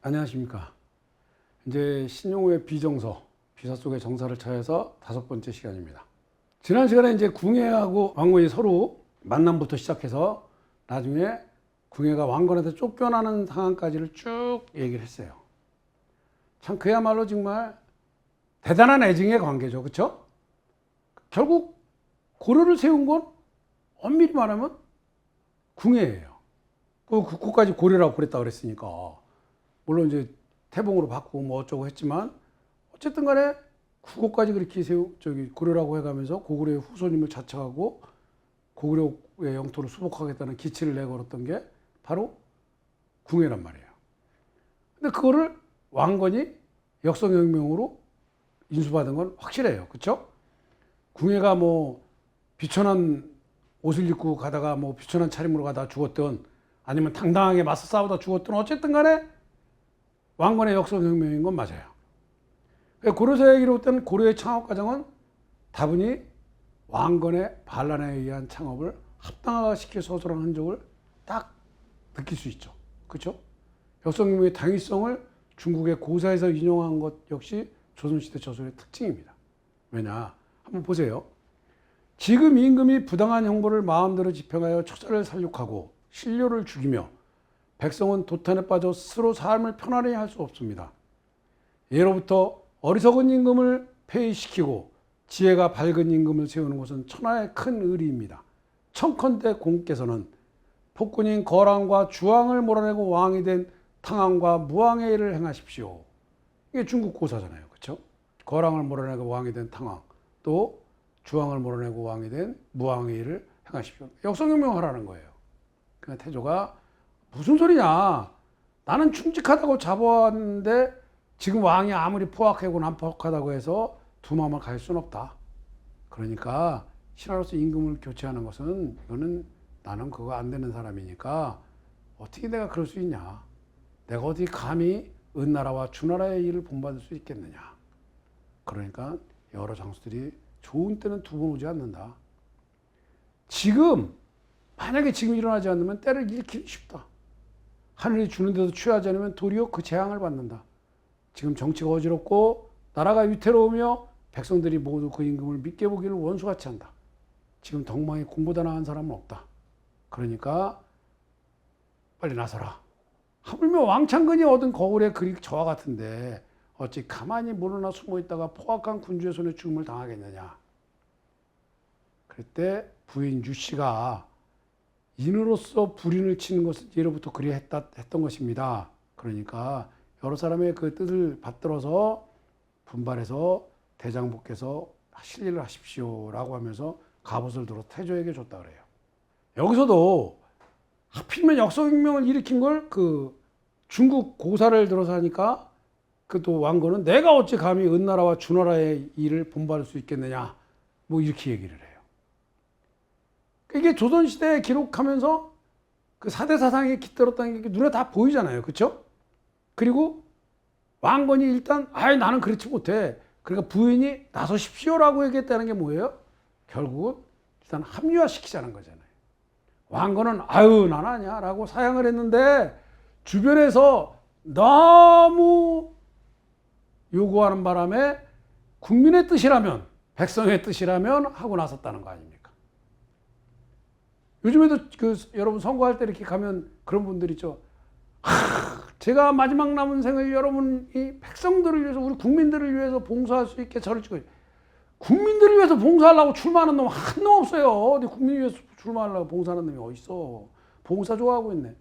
안녕하십니까. 이제 신용우의 비정서, 비사 속의 정사를 찾아서 다섯 번째 시간입니다. 지난 시간에 이제 궁예하고 왕건이 서로 만남부터 시작해서 나중에 궁예가 왕건한테 쫓겨나는 상황까지를 쭉 얘기를 했어요. 참 그야말로 정말 대단한 애증의 관계죠. 그렇죠? 결국 고려를 세운 건 엄밀히 말하면 궁예예요. 그 그거까지 고려라고 그랬다 그랬으니까 물론 이제 태봉으로 바꾸고 뭐 어쩌고 했지만 어쨌든 간에 국어까지 그렇게 세우 저기 고려라고 해가면서 고구려의 후손임을 자처하고 고구려의 영토를 수복하겠다는 기치를 내걸었던 게 바로 궁예란 말이에요. 근데 그거를 왕건이 역성혁명으로 인수받은 건 확실해요. 그렇죠? 궁예가 뭐 비천한 옷을 입고 가다가 뭐 비천한 차림으로 가다 죽었던 아니면 당당하게 맞서 싸우다 죽었던 어쨌든 간에 왕건의 역성혁명인 건 맞아요. 고려사에 기록된 고려의 창업 과정은 다분히 왕건의 반란에 의한 창업을 합당화시킬 서술한 흔적을 딱 느낄 수 있죠. 그렇죠? 역성혁명의 당위성을 중국의 고사에서 인용한 것 역시 조선시대 저술의 특징입니다. 왜냐? 한번 보세요. 지금 임금이 부당한 형벌을 마음대로 집행하여 척사를 살육하고 신료를 죽이며 백성은 도탄에 빠져 스스로 삶을 편안히 할 수 없습니다. 예로부터 어리석은 임금을 폐위시키고 지혜가 밝은 임금을 세우는 것은 천하의 큰 의리입니다. 청컨대 공께서는 폭군인 거랑과 주왕을 몰아내고 왕이 된 탕왕과 무왕의 일을 행하십시오. 이게 중국 고사잖아요. 그렇죠? 거랑을 몰아내고 왕이 된 탕왕, 또 주왕을 몰아내고 왕이 된 무왕의 일을 행하십시오. 역성혁명 하라는 거예요. 그 태조가 무슨 소리냐? 나는 충직하다고 잡아왔는데 지금 왕이 아무리 포악하고 난폭하다고 해서 두 마음을 갈 수는 없다. 그러니까 신하로서 임금을 교체하는 것은 이거는 나는 그거 안 되는 사람이니까 어떻게 내가 그럴 수 있냐? 내가 어디 감히 은나라와 주나라의 일을 본받을 수 있겠느냐? 그러니까 여러 장수들이 좋은 때는 두 번 오지 않는다. 지금 만약에 지금 일어나지 않으면 때를 일으키기 쉽다. 하늘이 주는데도 취하지 않으면 도리어 그 재앙을 받는다. 지금 정치가 어지럽고 나라가 위태로우며 백성들이 모두 그 임금을 믿게 보기를 원수같이 한다. 지금 덕망에 공보다 나은 사람은 없다. 그러니까 빨리 나서라. 하물며 왕창근이 얻은 거울의 글이 저와 같은데 어찌 가만히 물러나 숨어 있다가 포악한 군주의 손에 죽음을 당하겠느냐. 그때 부인 유 씨가 인으로서 불인을 치는 것은 예로부터 그리 했다, 했던 것입니다. 그러니까 여러 사람의 그 뜻을 받들어서 분발해서 대장부께서 실리를 하십시오라고 하면서 갑옷을 들어 태조에게 줬다 그래요. 여기서도 하필이면 역성혁명을 일으킨 걸 그 중국 고사를 들어서 하니까 그 또 왕건은 내가 어찌 감히 은나라와 주나라의 일을 본받을 수 있겠느냐 뭐 이렇게 얘기를 해요. 이게 조선시대에 기록하면서 그 사대 사상에 깃들었다는 게 눈에 다 보이잖아요. 그렇죠? 그리고 왕건이 일단 아예 나는 그렇지 못해. 그러니까 부인이 나서십시오라고 얘기했다는 게 뭐예요? 결국은 일단 합리화시키자는 거잖아요. 왕건은 아유 난 아니야라고 사양을 했는데 주변에서 너무 요구하는 바람에 국민의 뜻이라면 백성의 뜻이라면 하고 나섰다는 거 아닙니까? 요즘에도 그 여러분 선거할 때 이렇게 가면 그런 분들 있죠. 하, 제가 마지막 남은 생을 여러분 이 백성들을 위해서 우리 국민들을 위해서 봉사할 수 있게 저를 찍어. 국민들을 위해서 봉사하려고 출마하는 놈 한 놈 없어요. 어디 국민 위해서 출마하려고 봉사하는 놈이 어디 있어? 봉사 좋아하고 있네.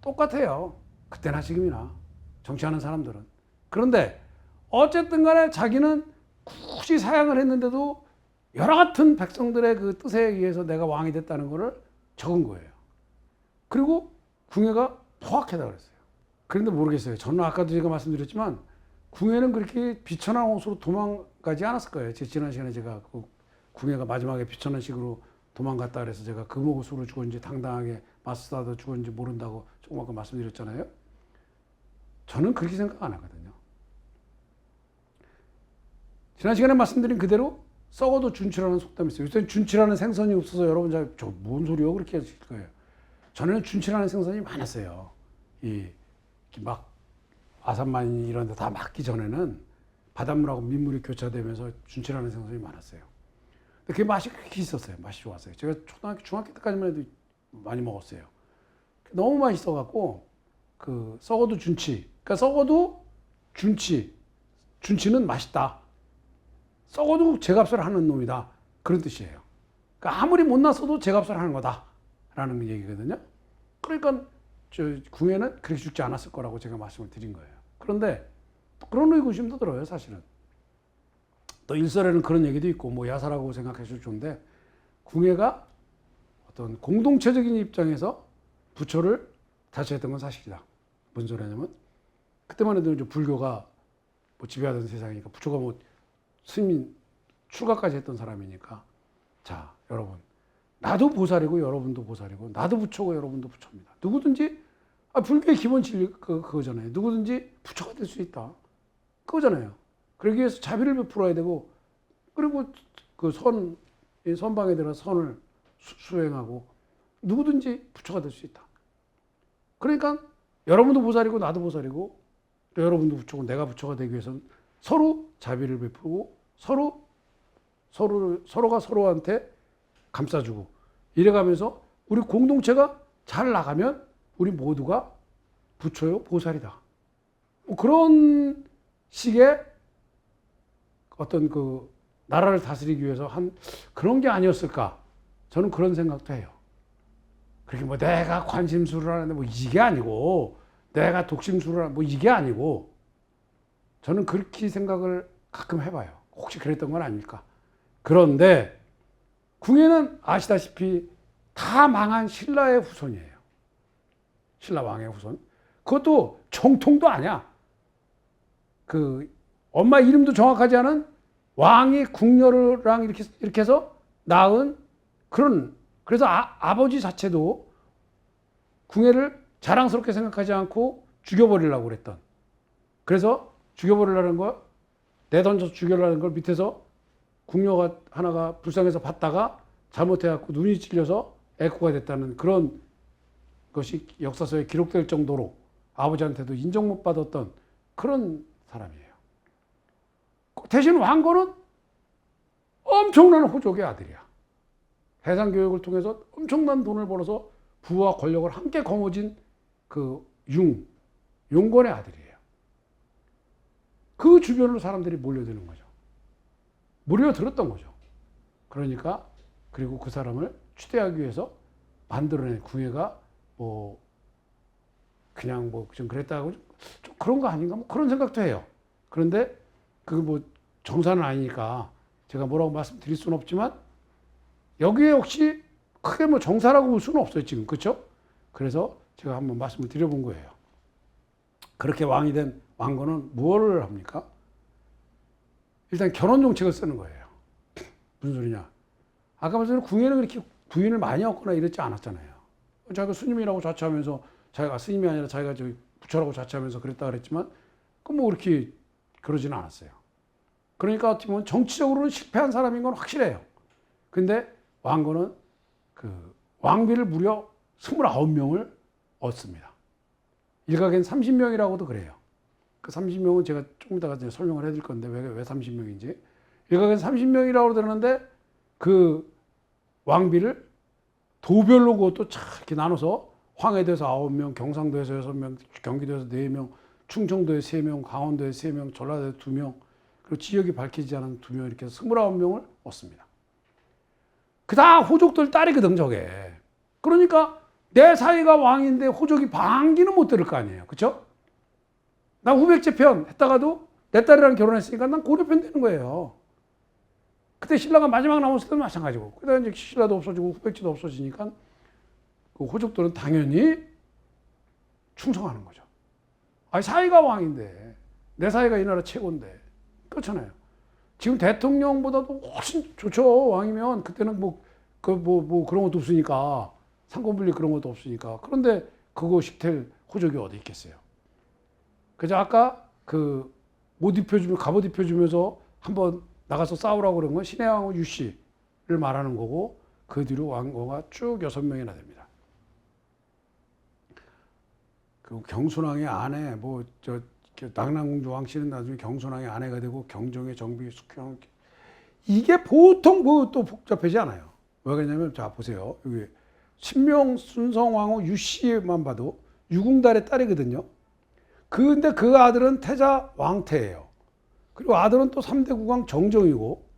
똑같아요. 그때나 지금이나 정치하는 사람들은. 그런데 어쨌든 간에 자기는 굳이 사양을 했는데도 여러 같은 백성들의 그 뜻에 의해서 내가 왕이 됐다는 것을 적은 거예요. 그리고 궁예가 포악하다 그랬어요. 그런데 모르겠어요. 저는 아까도 제가 말씀드렸지만 궁예는 그렇게 비천한 옷으로 도망가지 않았을 거예요. 제 지난 시간에 제가 그 궁예가 마지막에 비천한 식으로 도망갔다 그래서 제가 금옥수로 죽었는지 당당하게 맞서다 죽었는지 모른다고 조금 아까 말씀드렸잖아요. 저는 그렇게 생각 안 하거든요. 지난 시간에 말씀드린 그대로 썩어도 준치라는 속담이 있어요. 요새 준치라는 생선이 없어서 여러분 저뭔 소리요 그렇게 하실 거예요. 전에는 준치라는 생선이 많았어요. 이 막 아산만 이런 데 다 막기 전에는 바닷물하고 민물이 교차되면서 준치라는 생선이 많았어요. 근데 그게 맛이 그렇게 있었어요. 맛이 좋았어요. 제가 초등학교, 중학교 때까지만 해도 많이 먹었어요. 너무 맛있어갖고 그 썩어도 준치. 그러니까 썩어도 준치. 준치는 맛있다. 썩어도 제 값을 하는 놈이다. 그런 뜻이에요. 그러니까 아무리 못났어도 제 값을 하는 거다 라는 얘기거든요. 그러니까 저 궁예는 그렇게 죽지 않았을 거라고 제가 말씀을 드린 거예요. 그런데 그런 의구심도 들어요, 사실은. 또 일설에는 그런 얘기도 있고 뭐 야사라고 생각하셔도 좋은데 궁예가 어떤 공동체적인 입장에서 부처를 다스렸던 건 사실이다. 무슨 소리냐면 그때만 해도 이제 불교가 뭐 지배하던 세상이니까 부처가 뭐 스님 출가까지 했던 사람이니까 자 여러분 나도 보살이고 여러분도 보살이고 나도 부처고 여러분도 부처입니다. 누구든지 아, 불교의 기본 진리 그, 그거잖아요. 누구든지 부처가 될 수 있다. 그거잖아요. 그러기 위해서 자비를 베풀어야 되고 그리고 그 선, 이 선방에 들어 선을 수, 수행하고 누구든지 부처가 될 수 있다. 그러니까 여러분도 보살이고 나도 보살이고 또 여러분도 부처고 내가 부처가 되기 위해서는 서로 자비를 베풀고 서로 서로 서로가 서로한테 감싸주고 이래가면서 우리 공동체가 잘 나가면 우리 모두가 부처요 보살이다. 뭐 그런 식의 어떤 그 나라를 다스리기 위해서 한 그런 게 아니었을까? 저는 그런 생각도 해요. 그렇게 뭐 내가 관심수를 하는데 뭐 이게 아니고 내가 독심수를 하는 뭐 이게 아니고 저는 그렇게 생각을 가끔 해봐요. 혹시 그랬던 건 아닐까? 그런데 궁예는 아시다시피 다 망한 신라의 후손이에요. 신라 왕의 후손. 그것도 정통도 아니야. 그 엄마 이름도 정확하지 않은 왕이 궁녀랑 이렇게 이렇게 해서 낳은 그런 그래서 아, 아버지 자체도 궁예를 자랑스럽게 생각하지 않고 죽여버리려고 그랬던. 그래서 죽여버리려는 거 내던져 죽여라는 걸 밑에서 궁녀가 하나가 불쌍해서 봤다가 잘못해갖고 눈이 찔려서 애꾸가 됐다는 그런 것이 역사서에 기록될 정도로 아버지한테도 인정 못 받았던 그런 사람이에요. 대신 왕건은 엄청난 호족의 아들이야. 해상 교육을 통해서 엄청난 돈을 벌어서 부와 권력을 함께 거머쥔 그 융, 용건의 아들이에요. 그 주변으로 사람들이 몰려드는 거죠. 몰려들었던 거죠. 그러니까 그리고 그 사람을 추대하기 위해서 만들어낸 구애가 뭐 그냥 뭐 좀 그랬다고 좀 그런 거 아닌가 뭐 그런 생각도 해요. 그런데 그 뭐 정사는 아니니까 제가 뭐라고 말씀드릴 수는 없지만 여기에 역시 크게 뭐 정사라고 볼 수는 없어요 지금 그렇죠? 그래서 제가 한번 말씀을 드려본 거예요. 그렇게 왕이 된 왕건은 무엇을 합니까? 일단 결혼 정책을 쓰는 거예요. 무슨 소리냐? 아까 말씀 궁예는 그렇게 부인을 많이 얻거나 이랬지 않았잖아요. 자기가 스님이라고 자처하면서 자기가 스님이 아니라 자기가 저 부처라고 자처하면서 그랬다 그랬지만 그뭐 그렇게 그러지는 않았어요. 그러니까 어떻게 보면 정치적으로는 실패한 사람인 건 확실해요. 근데 왕건은 그 왕비를 무려 29명을 얻습니다. 일각엔 30명이라고도 그래요. 그 30명은 제가 조금 이따가 설명을 해드릴 건데 왜, 왜 30명인지. 일각엔 30명이라고 그러는데 그 왕비를 도별로 그것도 참 이렇게 나눠서 황해도에서 9명, 경상도에서 6명, 경기도에서 4명, 충청도에 3명, 강원도에 3명, 전라도에 2명, 그리고 지역이 밝히지 않은 2명 이렇게 해서 29명을 얻습니다. 그다 호족들 딸이거든, 저게. 그러니까 내 사이가 왕인데 호족이 반기는 못 들을 거 아니에요. 그쵸? 나 후백제 편 했다가도 내 딸이랑 결혼했으니까 난 고려 편 되는 거예요. 그때 신라가 마지막 남았을 때도 마찬가지고. 그다음 이제 신라도 없어지고 후백제도 없어지니까 그 호족들은 당연히 충성하는 거죠. 아니 사이가 왕인데 내 사이가 이 나라 최고인데 그렇잖아요. 지금 대통령보다도 훨씬 좋죠 왕이면 그때는 뭐 그뭐뭐 그런 것도 없으니까 상권분리 그런 것도 없으니까 그런데 그거 식텔 호족이 어디 있겠어요. 그래서 아까 그 옷 입혀주면 갑옷 입혀주면서 한번 나가서 싸우라고 그런 건 신의 왕후 유씨를 말하는 거고 그 뒤로 왕후가 쭉 여섯 명이나 됩니다. 그 경순왕의 아내 뭐저 낙랑공주 왕씨는 나중에 경순왕의 아내가 되고 경종의 정비 숙경 이게 보통 뭐 또 복잡하지 않아요. 왜 그러냐면 자 보세요 여기 신명 순성왕후 유씨만 봐도 유궁달의 딸이거든요. 근데 그 아들은 태자 왕태예요. 그리고 아들은 또 3대 국왕 정정이고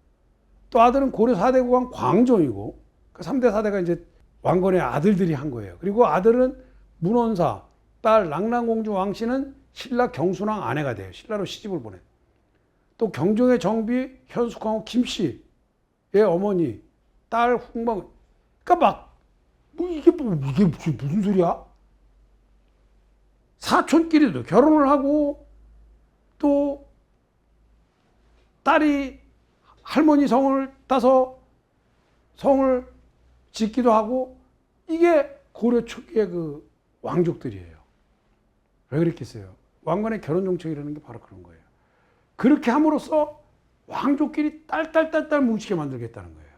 또 아들은 고려 4대 국왕 광종이고 그 3대 4대가 이제 왕건의 아들들이 한 거예요. 그리고 아들은 문원사, 딸 랑랑공주 왕씨는 신라 경순왕 아내가 돼요. 신라로 시집을 보내. 또 경종의 정비 현숙왕후 김씨의 어머니, 딸 훈방. 그러니까 막 뭐 이게 뭐 이게 무슨 소리야? 사촌끼리도 결혼을 하고 또 딸이 할머니 성을 따서 성을 짓기도 하고 이게 고려 초기의 그 왕족들이에요. 왜 그랬겠어요? 왕관의 결혼 정책이라는 게 바로 그런 거예요. 그렇게 함으로써 왕족끼리 딸딸딸딸 뭉치게 만들겠다는 거예요.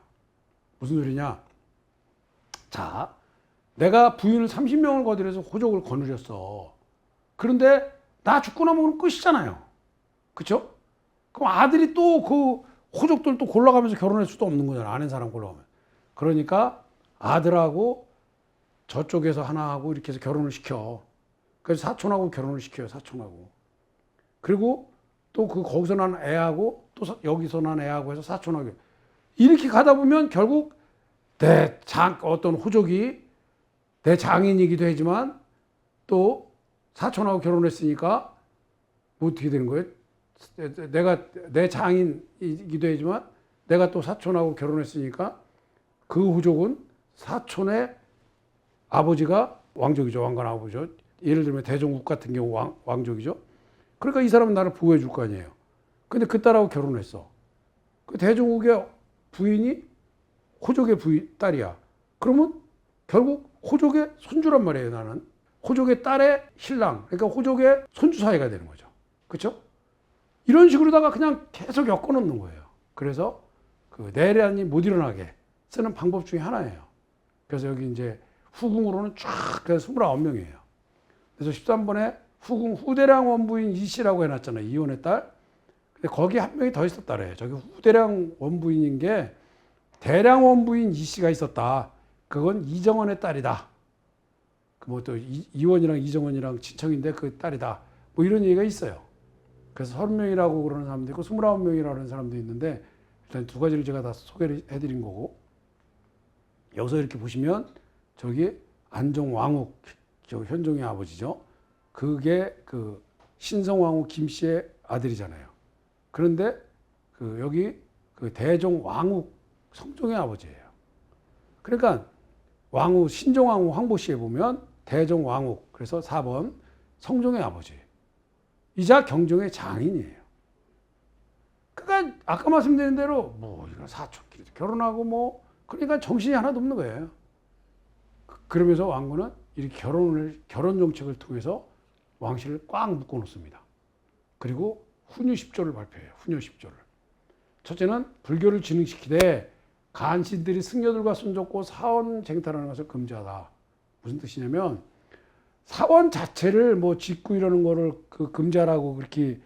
무슨 소리냐? 자, 내가 부인을 30명을 거들여서 호족을 거느렸어. 그런데 나 죽고 나면 끝이잖아요. 그쵸? 그럼 아들이 또 그 호족들 또 골라가면서 결혼할 수도 없는 거잖아. 아는 사람 골라가면. 그러니까 아들하고 저쪽에서 하나 하고 이렇게 해서 결혼을 시켜. 그래서 사촌하고 결혼을 시켜요. 사촌하고. 그리고 또 그 거기서 난 애하고 또 사- 여기서 난 애하고 해서 사촌하고 이렇게 가다 보면 결국 내 장 어떤 호족이 내 장인이기도 하지만 또 사촌하고 결혼했으니까 뭐 어떻게 되는 거예요? 내가 내 장인이기도 하지만 내가 또 사촌하고 결혼했으니까 그 호족은 사촌의 아버지가 왕족이죠. 왕관 아버지죠. 예를 들면 대종국 같은 경우 왕, 왕족이죠. 그러니까 이 사람은 나를 보호해 줄 거 아니에요. 근데 그 딸하고 결혼했어. 그 대종국의 부인이 호족의 부인, 딸이야. 그러면 결국 호족의 손주란 말이에요, 나는. 호족의 딸의 신랑, 그러니까 호족의 손주 사이가 되는 거죠. 그렇죠? 이런 식으로다가 그냥 계속 엮어놓는 거예요. 그래서 그 내란이 못 일어나게 쓰는 방법 중에 하나예요. 그래서 여기 이제 후궁으로는 쫙 그래서 29명이에요. 그래서 13번에 후궁 후대량 원부인 이 씨라고 해놨잖아요. 이혼의 딸. 근데 거기 한 명이 더 있었다래요. 저기 후대량 원부인인 게 대량 원부인 이 씨가 있었다. 그건 이정원의 딸이다. 그뭐또 이원이랑 이정원이랑 친척인데 그 딸이다. 뭐 이런 얘기가 있어요. 그래서 30명이라고 그러는 사람도 있고 29명이라는 사람도 있는데 일단 두 가지를 제가 다 소개를 해드린 거고 여기서 이렇게 보시면 저기 안종왕후 저 현종의 아버지죠. 그게 그 신성왕후 김씨의 아들이잖아요. 그런데 그 여기 그 대종 왕후 성종의 아버지예요. 그러니까 왕후 신종왕후 황보씨에 보면 대종왕후 그래서 4번 성종의 아버지 이자 경종의 장인이에요. 그러니까 아까 말씀드린 대로 뭐 이거 사촌끼리 결혼하고 뭐 그러니까 정신이 하나도 없는 거예요. 그러면서 왕후는 이렇게 결혼을 결혼 정책을 통해서 왕실을 꽉 묶어 놓습니다. 그리고 훈유 10조를 발표해요. 훈유 10조를. 첫째는 불교를 진흥시키되 간신들이 승려들과 손잡고 사원 쟁탈하는 것을 금지하다. 무슨 뜻이냐면 사원 자체를 뭐 짓고 이러는 거를 그 금지하라고 그렇게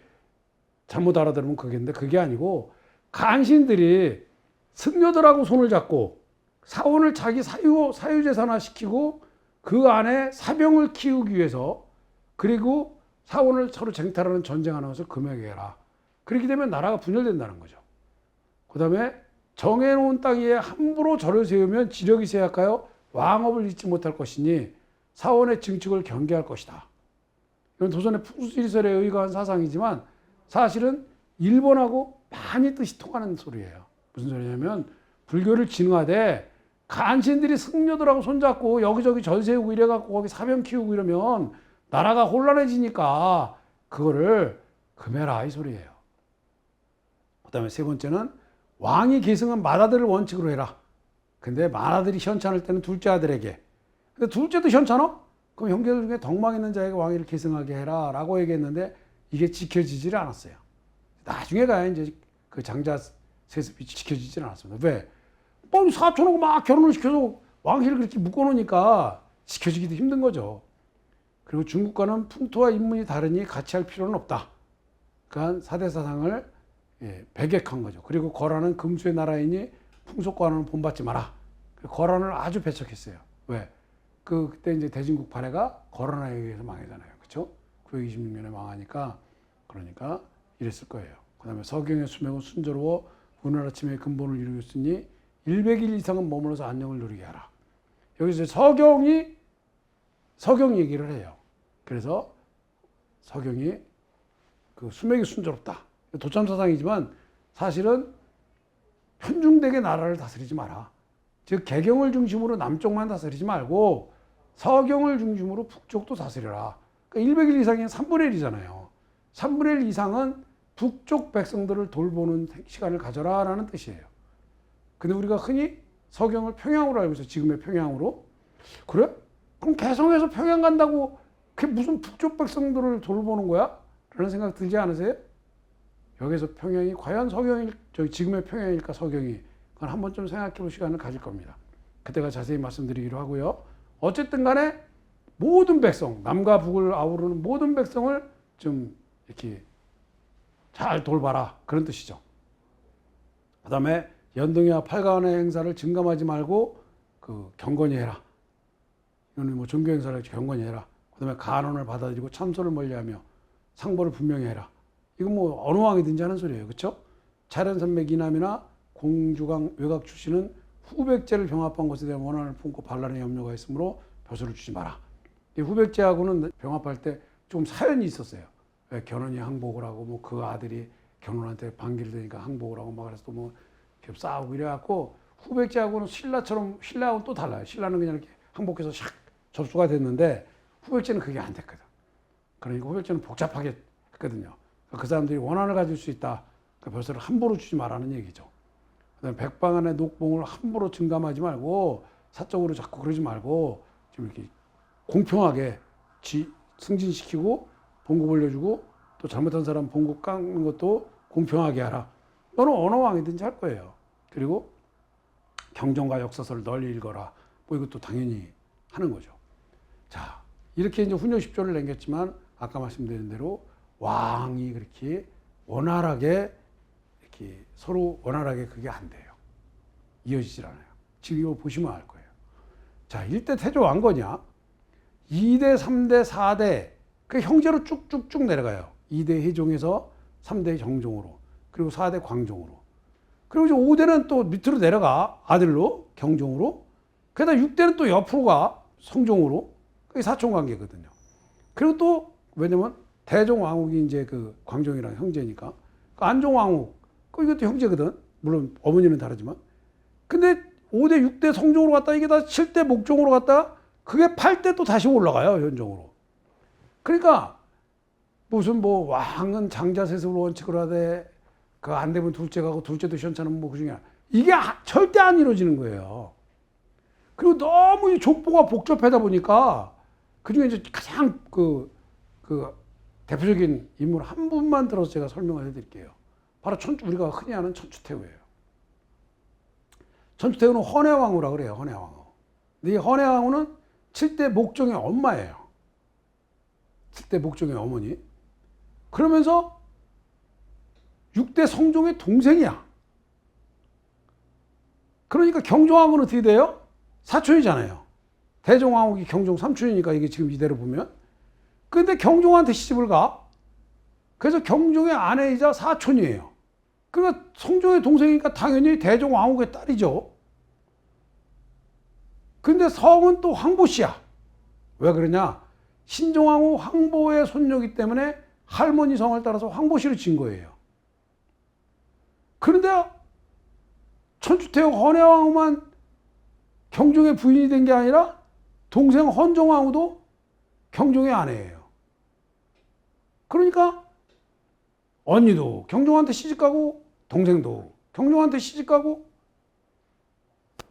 잘못 알아들으면 그게인데 그게 아니고 간신들이 승려들하고 손을 잡고 사원을 자기 사유 사유재산화 시키고 그 안에 사병을 키우기 위해서 그리고 사원을 서로 쟁탈하는 전쟁하는 것을 금하게 해라. 그렇게 되면 나라가 분열된다는 거죠. 그 다음에 정해놓은 땅 위에 함부로 절을 세우면 지력이 쇠약하여 왕업을 잊지 못할 것이니 사원의 증축을 경계할 것이다. 이건 조선의 풍수지리설에 의거한 사상이지만 사실은 일본하고 많이 뜻이 통하는 소리예요. 무슨 소리냐면 불교를 진화하되 간신들이 승려들하고 손잡고 여기저기 절 세우고 이래갖고 거기 사병 키우고 이러면 나라가 혼란해지니까 그거를 금해라 이 소리예요. 그 다음에 세 번째는 왕이 계승한 맏아들을 원칙으로 해라. 근데 맏아들이 현찬할 때는 둘째 아들에게. 근데 둘째도 현찬어? 그럼 형제들 중에 덕망 있는 자에게 왕위를 계승하게 해라 라고 얘기했는데 이게 지켜지질 않았어요. 나중에 가야 이제 그 장자 세습이 지켜지지는 않았습니다. 왜? 뻔히 사촌하고 막 결혼을 시켜서 왕실을 그렇게 묶어놓으니까 지켜지기도 힘든 거죠. 그리고 중국과는 풍토와 인문이 다르니 같이 할 필요는 없다. 그러니까 사대사상을 예, 배격한 거죠. 그리고 거란은 금수의 나라이니 풍속과는 본받지 마라. 거란을 아주 배척했어요. 왜? 그 그때 이제 대진국 발해가 거란에 의해서 망하잖아요. 그렇죠? 926년에 망하니까 그러니까 이랬을 거예요. 그다음에 서경의 수명은 순조로워 우리나라 침의 근본을 이루고 있으니 100일 이상은 머물러서 안녕을 누리게 하라. 여기서 서경이 서경 얘기를 해요. 그래서 서경이 그 수명이 순조롭다. 도참 사상이지만 사실은 편중되게 나라를 다스리지 마라. 즉 개경을 중심으로 남쪽만 다스리지 말고 서경을 중심으로 북쪽도 다스려라. 그러니까 100일 이상이 3분의 1이잖아요. 3분의 1 이상은 북쪽 백성들을 돌보는 시간을 가져라라는 뜻이에요. 근데 우리가 흔히 서경을 평양으로 알고 있어. 지금의 평양으로. 그래? 그럼 개성에서 평양 간다고 그게 무슨 북쪽 백성들을 돌보는 거야? 라는 생각 들지 않으세요? 여기서 평양이 과연 서경일, 저기 지금의 평양일까 서경이 그건 한 번쯤 생각해 볼 시간을 가질 겁니다. 그때가 자세히 말씀드리기로 하고요. 어쨌든 간에 모든 백성, 남과 북을 아우르는 모든 백성을 좀 이렇게 잘 돌봐라. 그런 뜻이죠. 그 다음에 연등이와 팔가원의 행사를 증감하지 말고 그 경건히 해라. 이거는 뭐 종교 행사를 경건히 해라. 그 다음에 간언을 받아들이고 참소를 멀리하며 상보를 분명히 해라. 이건 뭐 어느 왕이든지 하는 소리예요. 그렇죠? 차련산맥 이남이나 공주강 외곽 출신은 후백제를 병합한 것에 대한 원한을 품고 반란의 염려가 있으므로 벼슬을 주지 마라. 이 후백제하고는 병합할 때 좀 사연이 있었어요. 왜 견훤이 항복을 하고 뭐 그 아들이 견훤한테 반기를 되니까 항복을 하고 막 그래서 또뭐 싸우고 이래갖고 후백제하고는 신라처럼 신라하고는 또 달라요. 신라는 그냥 이렇게 항복해서 샥 접수가 됐는데 후백제는 그게 안 됐거든. 그러니까 후백제는 복잡하게 했거든요. 그 사람들이 원한을 가질 수 있다. 그 벼슬을 함부로 주지 말라는 얘기죠. 그다음에 백방안의 녹봉을 함부로 증감하지 말고 사적으로 자꾸 그러지 말고 좀 이렇게 공평하게 지, 승진시키고 봉급 올려주고 또 잘못한 사람 봉급 깎는 것도 공평하게 하라. 너는 어느 왕이든지 할 거예요. 그리고 경전과 역사서를 널리 읽어라. 뭐 이것도 당연히 하는 거죠. 자, 이렇게 이제 훈요 10조를 남겼지만 아까 말씀드린 대로 왕이 그렇게 원활하게 이렇게 서로 원활하게 그게 안 돼요. 이어지질 않아요. 지금 이거 보시면 알 거예요. 자, 1대 태조 왕거냐? 2대, 3대, 4대 그 형제로 쭉쭉쭉 내려가요. 2대 해종에서 3대 정종으로 그리고 4대 광종으로 그리고 이제 5대는 또 밑으로 내려가 아들로 경종으로 그다음 6대는 또 옆으로 가 성종으로 그게 사촌 관계거든요. 그리고 또 왜냐면 대종 왕욱이 이제 그 광종이랑 형제니까 그 안종 왕욱 그 이것도 형제거든. 물론 어머니는 다르지만 근데 5대 6대 성종으로 갔다 이게 다 7대 목종으로 갔다 그게 8대 또 다시 올라가요 현종으로. 그러니까 무슨 뭐 왕은 장자세습을 원칙으로 하되 그 안 되면 둘째 가고 둘째도 시원찮으면 뭐 그 중에 이게 아- 절대 안 이루어지는 거예요. 그리고 너무 이 족보가 복잡하다 보니까 그중에 이제 가장 그, 그 대표적인 인물 한 분만 들어서 제가 설명을 해드릴게요. 바로 천, 우리가 흔히 아는 천추태후예요. 천추태후는 헌해왕후라 그래요. 헌해왕후. 근데 이 헌해왕후는 7대 목종의 엄마예요. 7대 목종의 어머니. 그러면서 6대 성종의 동생이야. 그러니까 경종왕후는 어떻게 돼요? 사촌이잖아요. 대종왕후기 경종 삼촌이니까 이게 지금 이대로 보면. 근데 경종한테 시집을 가. 그래서 경종의 아내이자 사촌이에요. 그러니까 성종의 동생이니까 당연히 대종 왕후의 딸이죠. 근데 성은 또 황보 씨야. 왜 그러냐? 신종왕후 황보의 손녀기 때문에 할머니 성을 따라서 황보 씨를 진 거예요. 그런데 천주태후 헌해왕후만 경종의 부인이 된 게 아니라 동생 헌종왕후도 경종의 아내예요. 그러니까 언니도 경종한테 시집가고 동생도 경종한테 시집가고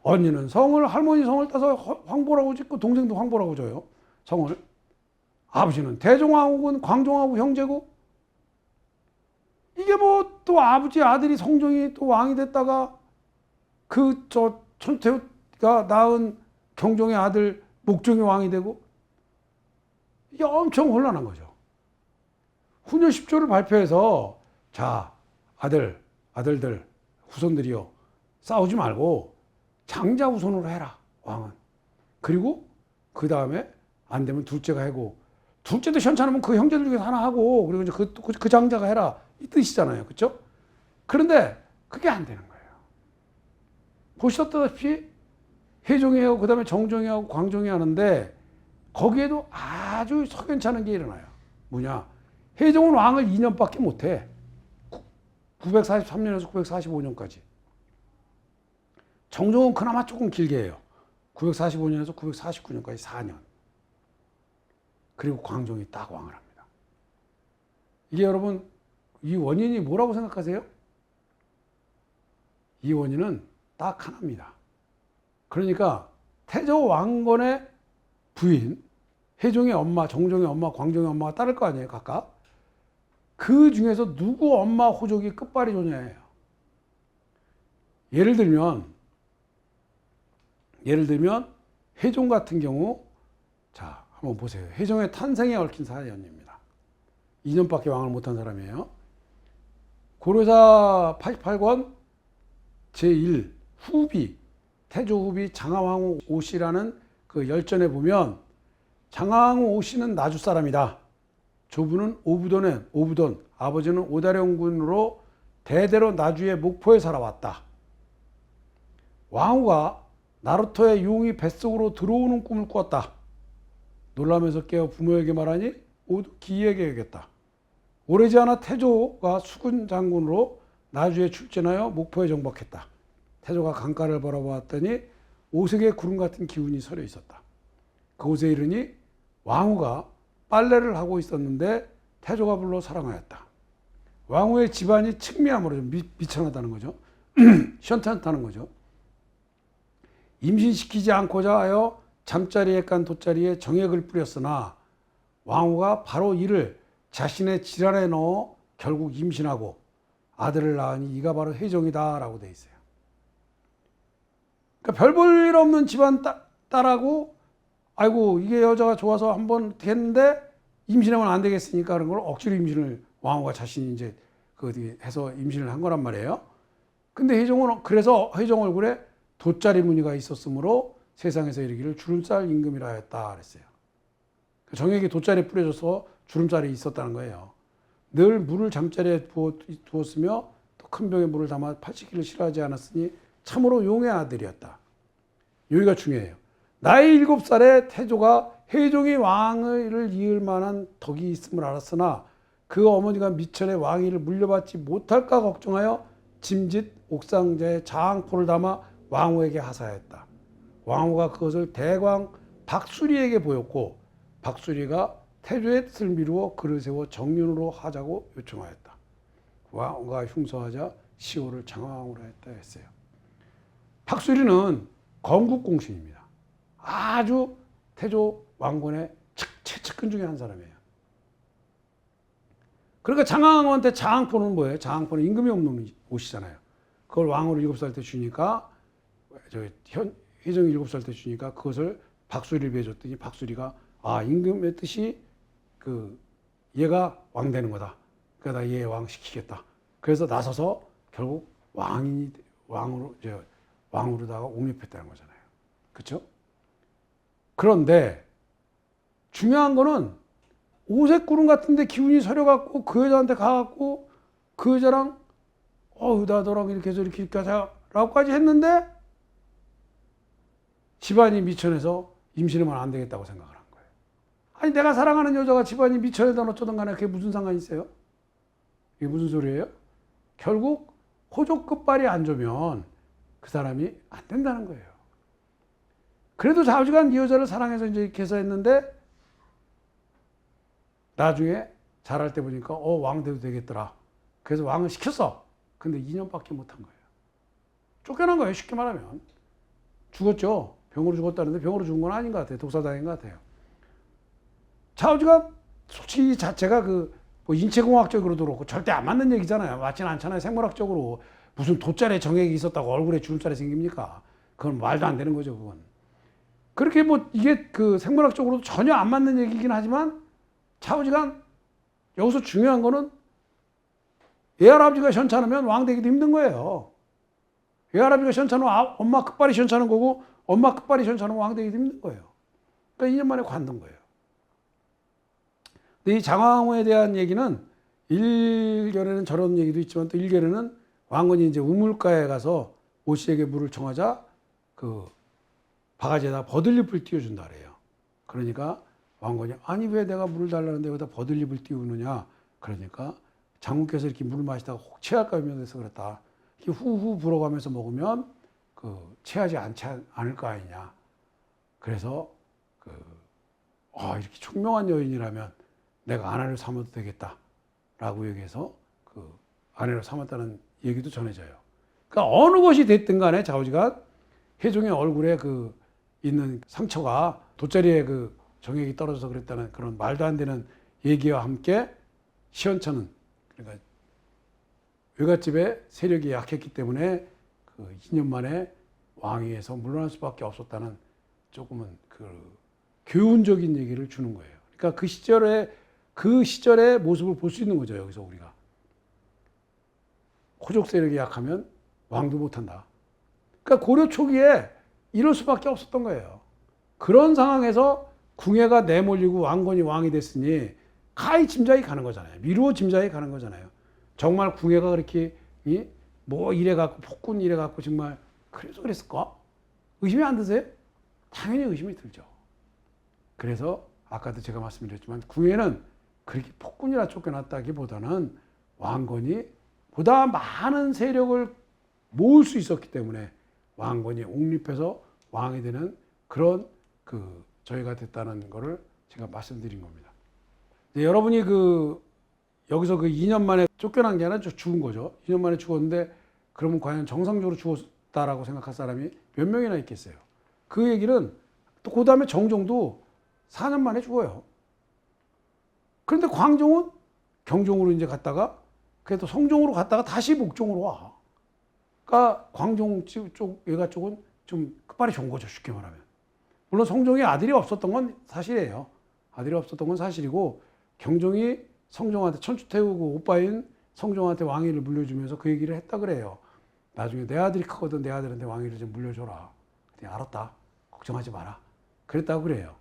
언니는 성을 할머니 성을 따서 황보라고 짓고 동생도 황보라고 줘요. 성을 아버지는 대종왕후군 광종하고 형제고 이게 뭐 또 아버지 아들이 성종이 또 왕이 됐다가 그 저 천태우가 낳은 경종의 아들 목종이 왕이 되고 이게 엄청 혼란한 거죠. 후녀 10조를 발표해서 자 아들 아들들 후손들이요 싸우지 말고 장자 후손으로 해라 왕은. 그리고 그 다음에 안 되면 둘째가 해고 둘째도 현찮으면 그 형제들 중에 하나 하고 그리고 이제 그, 그, 그 장자가 해라. 이 뜻이잖아요. 그렇죠? 그런데 그게 안 되는 거예요. 보셨다시피 회종이 하고 그 다음에 정종이 하고 광종이 하는데 거기에도 아주 석연찮은 게 일어나요. 뭐냐 회종은 왕을 2년밖에 못해 943년에서 945년까지 정종은 그나마 조금 길게 해요 945년에서 949년까지 4년. 그리고 광종이 딱 왕을 합니다. 이게 여러분, 이 원인이 뭐라고 생각하세요? 이 원인은 딱 하나입니다. 그러니까 태조 왕건의 부인, 혜종의 엄마, 정종의 엄마, 광종의 엄마가 따를 거 아니에요, 각각? 그 중에서 누구 엄마 호족이 끝발이 좋냐예요. 예를 들면, 예를 들면 회종 같은 경우 자 한번 보세요. 회종의 탄생에 얽힌 사연입니다. 2년밖에 왕을 못한 사람이에요. 고려사 88권 제1 후비 태조 후비 장하왕후 오씨라는 그 열전에 보면 장하왕후 오씨는 나주 사람이다. 조부는 오부돈에 오부돈 아버지는 오다령군으로 대대로 나주의 목포에 살아왔다. 왕후가 나루토의 용이 뱃속으로 들어오는 꿈을 꾸었다. 놀라면서 깨어 부모에게 말하니 기에게 여겼다. 오래지 않아 태조가 수군 장군으로 나주에 출전하여 목포에 정복했다. 태조가 강가를 바라보았더니 오색의 구름 같은 기운이 서려 있었다. 그곳에 이르니 왕후가 빨래를 하고 있었는데 태조가 불러 사랑하였다. 왕후의 집안이 측미함으로 미, 미천하다는 거죠. 현탄다는 거죠. 임신시키지 않고자 하여 잠자리에 깐 돗자리에 정액을 뿌렸으나 왕후가 바로 이를 자신의 질환에 넣어 결국 임신하고 아들을 낳으니 이가 바로 혜종이다 라고 돼 있어요. 그러니까 별볼일 없는 집안 따, 딸하고 아이고 이게 여자가 좋아서 한번 했는데 임신하면 안 되겠으니까 그런 걸 억지로 임신을 왕후가 자신이 이제 그 어디 해서 임신을 한 거란 말이에요. 근데 혜종은 그래서 혜종 얼굴에 돗자리 무늬가 있었으므로 세상에서 이르기를 주름살 임금이라 했다 그랬어요. 정액이 돗자리에 뿌려져서 주름살이 있었다는 거예요. 늘 물을 잠자리에 두었으며 또 큰 병에 물을 담아 팔치기를 싫어하지 않았으니 참으로 용의 아들이었다. 여기가 중요해요. 나이 일곱 살에 태조가 해종이 왕을 이을 만한 덕이 있음을 알았으나 그 어머니가 미천의 왕위를 물려받지 못할까 걱정하여 짐짓 옥상자에 장포를 담아 왕후에게 하사했다. 왕후가 그것을 대광 박수리에게 보였고 박수리가 태조의 뜻을 미루어 그를 세워 정윤으로 하자고 요청하였다. 왕후가 흉서하자 시호를 장왕으로 했다 했어요. 박수리는 건국공신입니다. 아주 태조 왕건의 최측근 중에 한 사람이에요. 그러니까 장왕한테 장항포는 뭐예요? 장항포는 임금이 없는 옷이잖아요. 그걸 왕으로 일곱 살 때 주니까 저 현 혜정이 일곱 살 때 주니까 그것을 박수리를 배줬더니 박수리가 아 임금의 뜻이 그 얘가 왕 되는 거다. 그러니까 나 얘 왕 시키겠다. 그래서 나서서 결국 왕이 왕으로 왕으로다가 옹립했다는 거잖아요. 그렇죠? 그런데 중요한 거는 오색 구름 같은데 기운이 서려갖고 그 여자한테 가갖고 그 여자랑 어우 나 너랑 이렇게 해서 이렇게 하자라고까지 했는데 집안이 미천해서 임신하면 안 되겠다고 생각을 한 거예요. 아니 내가 사랑하는 여자가 집안이 미천해다 어쩌든 간에 그게 무슨 상관이 있어요? 이게 무슨 소리예요? 결국 호족 끝발이 안 좋으면 그 사람이 안 된다는 거예요. 그래도 자우지간 이 여자를 사랑해서 이제 이렇게 해서 했는데 나중에 잘할 때 보니까 어, 왕 돼도 되겠더라. 그래서 왕을 시켰어. 근데 2년밖에 못한 거예요. 쫓겨난 거예요. 쉽게 말하면. 죽었죠. 병으로 죽었다는데 병으로 죽은 건 아닌 것 같아요. 독사다인 것 같아요. 차우지가 솔직히 자체가 그 뭐 인체공학적으로도 그렇고 절대 안 맞는 얘기잖아요. 맞지는 않잖아요. 생물학적으로 무슨 돗자리에 정액이 있었다고 얼굴에 주름살이 생깁니까? 그건 말도 안 되는 거죠. 그건. 그렇게 뭐 이게 그 생물학적으로도 전혀 안 맞는 얘기긴 하지만 차오지간 여기서 중요한 거는 외할아버지가 시원찮으면 왕 되기도 힘든 거예요. 외할아버지가 시원찮으면 아- 엄마 끝발이 시원찮은 거고 엄마 끝발이 시원찮으면 왕 되기도 힘든 거예요. 그러니까 2년 만에 관둔 거예요. 근데 이 장황호에 대한 얘기는 일결에는 저런 얘기도 있지만 또 일결에는 왕건이 이제 우물가에 가서 오 씨에게 물을 청하자 그 바가지에다 버들잎을 띄워준다 그래요. 그러니까 왕건이 아니 왜 내가 물을 달라는데 여기다 버들잎을 띄우느냐 그러니까 장군께서 이렇게 물을 마시다가 혹 체할까 염려돼서 그랬다. 이렇게 후후 불어가면서 먹으면 그 체하지 않지 않- 않을 거 아니냐. 그래서 그 아, 이렇게 총명한 여인이라면 내가 아내를 삼아도 되겠다 라고 얘기해서 그 아내를 삼았다는 얘기도 전해져요. 그러니까 어느 것이 됐든 간에 자우지가 혜종의 얼굴에 그 있는 상처가 돗자리에 그 정액이 떨어져서 그랬다는 그런 말도 안 되는 얘기와 함께 시원찮은 그러니까 외갓집의 세력이 약했기 때문에 그 2년 만에 왕위에서 물러날 수밖에 없었다는 조금은 그 교훈적인 얘기를 주는 거예요. 그러니까 그 시절에 그 시절의 모습을 볼 수 있는 거죠. 여기서 우리가 호족 세력이 약하면 왕도 못한다. 그러니까 고려 초기에 이럴 수밖에 없었던 거예요. 그런 상황에서 궁예가 내몰리고 왕건이 왕이 됐으니 가히 짐작이 가는 거잖아요. 미루어 짐작이 가는 거잖아요. 정말 궁예가 그렇게 이? 뭐 이래 갖고 폭군 이래 갖고 정말 그래서 그랬을까? 의심이 안 드세요? 당연히 의심이 들죠. 그래서 아까도 제가 말씀드렸지만 궁예는 그렇게 폭군이라 쫓겨났다기보다는 왕건이 보다 많은 세력을 모을 수 있었기 때문에 왕건이 옹립해서 왕이 되는 그런 그 저희가 됐다는 거를 제가 말씀드린 겁니다. 이제 여러분이 그 여기서 그 2년 만에 쫓겨난 게 아니라 저 죽은 거죠. 2년 만에 죽었는데 그러면 과연 정상적으로 죽었다라고 생각할 사람이 몇 명이나 있겠어요. 그 얘기는 또 그 다음에 정종도 4년 만에 죽어요. 그런데 광종은 경종으로 이제 갔다가 그래도 성종으로 갔다가 다시 목종으로 와. 그러니까 광종 쪽 외가 쪽은 좀 끝발이 좋은 거죠. 쉽게 말하면. 물론 성종이 아들이 없었던 건 사실이에요. 아들이 없었던 건 사실이고 경종이 성종한테 천추 태우고 오빠인 성종한테 왕위를 물려주면서 그 얘기를 했다 그래요. 나중에 내 아들이 크거든 내 아들한테 왕위를 좀 물려줘라. 그랬더니 알았다. 걱정하지 마라. 그랬다고 그래요.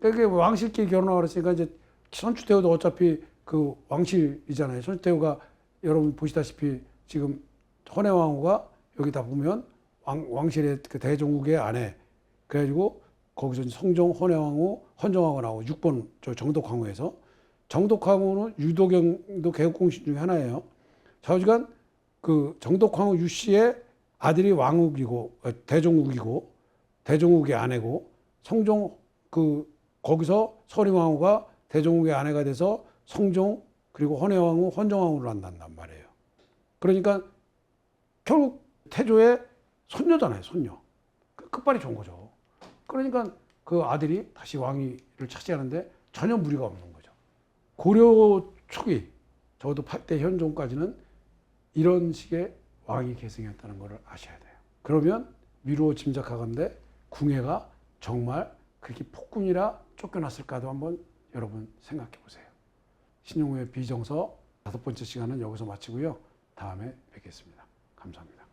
그러니까 왕실끼리 결혼하고 그랬으니까 이제 천추태우도 어차피 그 왕실이잖아요. 천추태우가 여러분 보시다시피 지금 헌해왕후가 여기다 보면 왕, 왕실의 그 대종국의 아내 그래가지고 거기서 성종 헌해왕후 헌정왕후 나오고 6번 저 정독왕후에서 정독왕후는 유도경도 개국공신 중에 하나예요. 좌우지간 그 정독왕후 유 씨의 아들이 왕욱이고 어, 대종국이고 대종국의 아내고 성종 그 거기서 서림왕후가 대종국의 아내가 돼서 성종 그리고 헌해왕후 헌정왕후를 한단 말이에요. 그러니까 결국 태조의 손녀잖아요, 손녀. 그 끝발이 좋은 거죠. 그러니까 그 아들이 다시 왕위를 차지하는데 전혀 무리가 없는 거죠. 고려 초기, 적어도 8대 현종까지는 이런 식의 왕위 계승이었다는 것을 아셔야 돼요. 그러면 미루어 짐작하건대 궁예가 정말 그렇게 폭군이라 쫓겨났을까도 한번 여러분 생각해 보세요. 신용우의 비정서 다섯 번째 시간은 여기서 마치고요. 다음에 뵙겠습니다. 감사합니다.